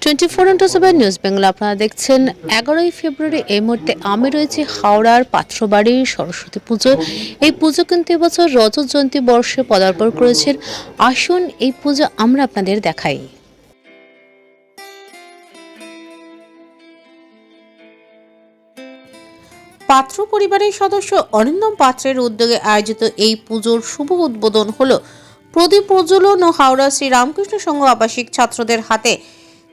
Twenty four into seven news Bengal আপনারা দেখছেন এগারোই ফেব্রুয়ারি, এই মুহূর্তে আমি রয়েছি হাওড়ার পাত্রবাড়ির সরস্বতী পুজো। এই পুজো কিন্তু এবছর রজত জয়ন্তী বর্ষে পদার্পণ করেছেন। আসুন এই পুজো আমরা আপনাদের দেখাই। পাত্র পরিবারের সদস্য অরিন্দম পাত্রের উদ্যোগে আয়োজিত এই পুজোর শুভ উদ্বোধন হলো প্রদীপ প্রজ্বলন ও হাওড়া শ্রী রামকৃষ্ণ সংঘ আবাসিক ছাত্রদের হাতে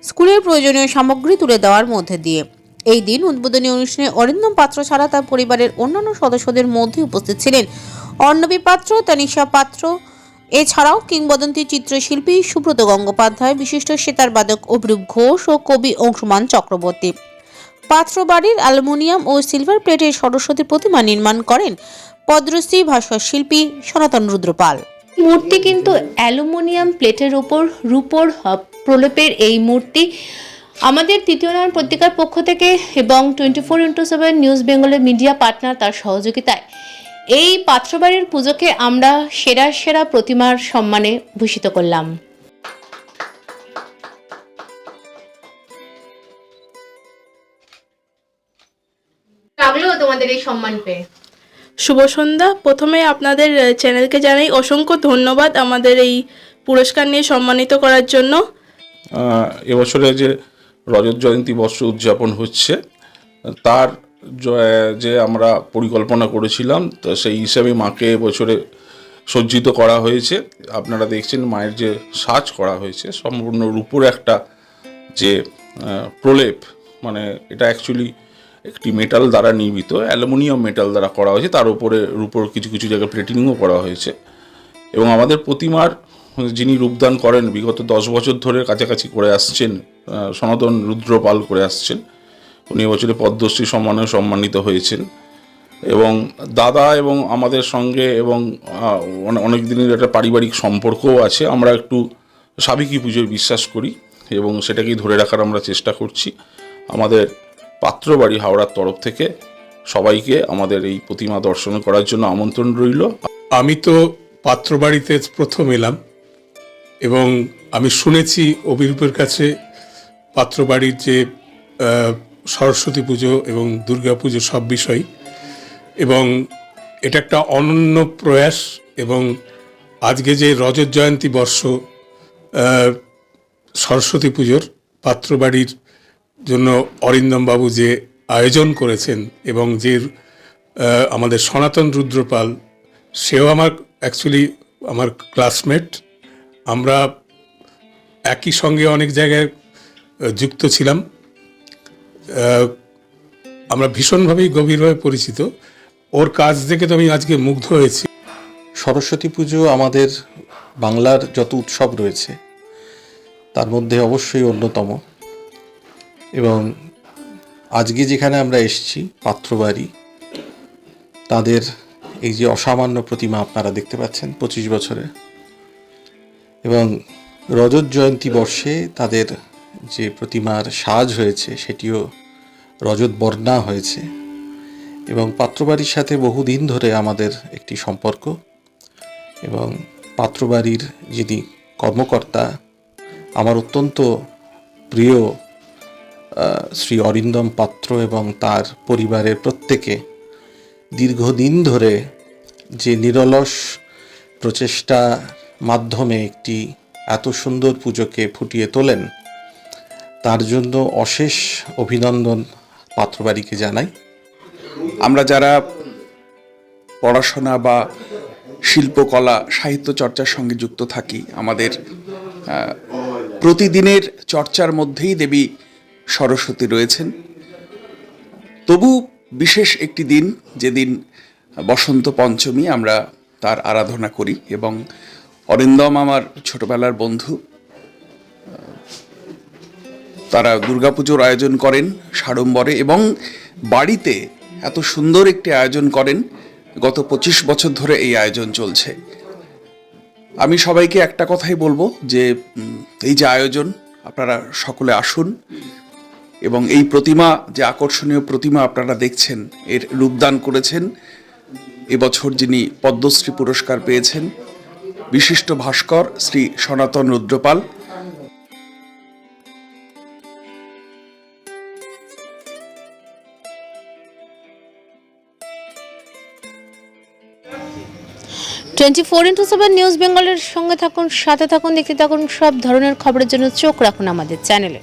স্কুলের প্রয়োজনীয় সামগ্রী তুলে দেওয়ার মধ্যে দিয়ে। এই দিন উদ্বোধনী অনুষ্ঠানে অরিন্দম পাত্র ছাড়া তার পরিবারের অন্যান্য সদস্যদের মধ্যে উপস্থিত ছিলেন অর্ণবী পাত্র, তানিশা পাত্র, এছাড়াও কিংবদন্তি চিত্রশিল্পী সুব্রত গঙ্গোপাধ্যায়, বিশিষ্ট সেতার বাদক অভিরূপ ঘোষ ও কবি অংশুমান চক্রবর্তী। পাত্রবাড়ির অ্যালুমিনিয়াম ও সিলভার প্লেটের সরস্বতী প্রতিমা নির্মাণ করেন পদ্মশ্রী ভাস্কর শিল্পী সনাতন রুদ্রপাল। মূর্তি কিন্তু অ্যালুমিনিয়াম প্লেটের উপর রূপোর প্রলেপের এই মূর্তি। আমাদের তৃতীয় নয়ন পত্রিকার পক্ষ থেকে এবং twenty four into seven news বেঙ্গলের মিডিয়া পার্টনার তার সহযোগিতায়। এই পাত্রবাড়ির পুজোকে আমরা সেরা সেরা প্রতিমার সম্মানে ভূষিত করলাম। লাগল তোমাদের এই সম্মান পেয়ে। শুভ সন্ধ্যা। প্রথমে আপনাদের চ্যানেলকে জানাই অসংখ্য ধন্যবাদ আমাদের এই পুরস্কার নিয়ে সম্মানিত করার জন্য। এবছরে যে রজত জয়ন্তী বর্ষ উদযাপন হচ্ছে, তার যে আমরা পরিকল্পনা করেছিলাম, তো সেই হিসাবে মাকে এবছরে সজ্জিত করা হয়েছে। আপনারা দেখছেন মায়ের যে সাজ করা হয়েছে, সম্পূর্ণ রূপোর একটা যে প্রলেপ মানে এটা অ্যাকচুয়ালি একটি মেটাল দ্বারা নির্মিত, অ্যালুমিনিয়াম মেটাল দ্বারা করা হয়েছে, তার উপরে রূপোর কিছু কিছু জায়গায় প্লেটিংও করা হয়েছে। এবং আমাদের প্রতিমার, যিনি রূপদান করেন, বিগত দশ বছর ধরে কাছাকাছি করে আসছেন সনাতন রুদ্রপাল করে আসছেন, উনি এবছরে পদ্মশ্রী সম্মানে সম্মানিত হয়েছেন। এবং দাদা এবং আমাদের সঙ্গে এবং অনেক দিনের একটা পারিবারিক সম্পর্কও আছে, আমরা একটু সাবিকি পুজোয় বিশ্বাস করি এবং সেটাকেই ধরে রাখার আমরা চেষ্টা করছি। আমাদের পাত্রবাড়ি হাওড়ার তরফ থেকে সবাইকে আমাদের এই প্রতিমা দর্শন করার জন্য আমন্ত্রণ রইল। আমি তো পাত্রবাড়িতে প্রথম এলাম এবং আমি শুনেছি অভিরূপের কাছে পাত্রবাড়ির যে সরস্বতী পুজো এবং দুর্গা পুজো সব বিষয় এবং এটা একটা অনন্য প্রয়াস এবং আজকে যে রজত জয়ন্তী বর্ষ সরস্বতী পুজোর পাত্রবাড়ির জন্য অরিন্দম বাবু যে আয়োজন করেছেন এবং যে আমাদের সনাতন রুদ্রপাল, সেও আমার অ্যাকচুয়ালি আমার ক্লাসমেট আমরা একই সঙ্গে অনেক জায়গায় যুক্ত ছিলাম। আমরা ভীষণভাবেই গভীরভাবে পরিচিত। ওর কাজ দেখে তো আমি আজকে মুগ্ধ হয়েছি। সরস্বতী পুজো আমাদের বাংলার যত উৎসব রয়েছে, তার মধ্যে অবশ্যই অন্যতম। এবং আজকে যেখানে আমরা এসেছি, পাত্রবাড়ি, তাদের এই যে অসামান্য প্রতিমা আপনারা দেখতে পাচ্ছেন পঁচিশ বছরে। এবং রজত জয়ন্তী বর্ষে তাদের যে প্রতিমার সাজ হয়েছে, সেটিও রজত বর্ণা হয়েছে। এবং পাত্রবাড়ির সাথে বহুদিন ধরে আমাদের একটি সম্পর্ক এবং পাত্রবাড়ির যিনি কর্মকর্তা, আমার অত্যন্ত প্রিয় শ্রী অরিন্দম পাত্র এবং তার পরিবারের প্রত্যেকে দীর্ঘদিন ধরে যে নিরলস প্রচেষ্টা মাধ্যমে একটি এত সুন্দর পুজোকে ফুটিয়ে তোলেন, তার জন্য অশেষ অভিনন্দন পাত্রবাড়িকে জানাই। আমরা যারা পড়াশোনা বা শিল্পকলা, সাহিত্য চর্চার সঙ্গে যুক্ত থাকি, আমাদের প্রতিদিনের চর্চার মধ্যেই দেবী সরস্বতী রয়েছেন। তবু বিশেষ একটি দিন, যেদিন বসন্ত পঞ্চমী, আমরা তার আরাধনা করি এবং অরিন্দম আমার ছোটবেলার বন্ধু। তারা দুর্গাপুজোর আয়োজন করেন সাড়ম্বরে এবং বাড়িতে এত সুন্দর একটি আয়োজন করেন, গত পঁচিশ বছর ধরে এই আয়োজন চলছে। আমি সবাইকে একটা কথাই বলব যে এই যে আয়োজন, আপনারা সকলে আসুন। এবং এই প্রতিমা, যে আকর্ষণীয় প্রতিমা আপনারা দেখছেন, এর রূপদান করেছেন, এবছর যিনি পদ্মশ্রী পুরস্কার পেয়েছেন, বিশিষ্ট ভাস্কর Shri Sanatan Rudrapal. Twenty four into seven news বেঙ্গলের সঙ্গে থাকুন, সাথে থাকুন, দেখতে থাকুন সব ধরনের খবরের জন্য চোখ রাখুন আমাদের চ্যানেলে।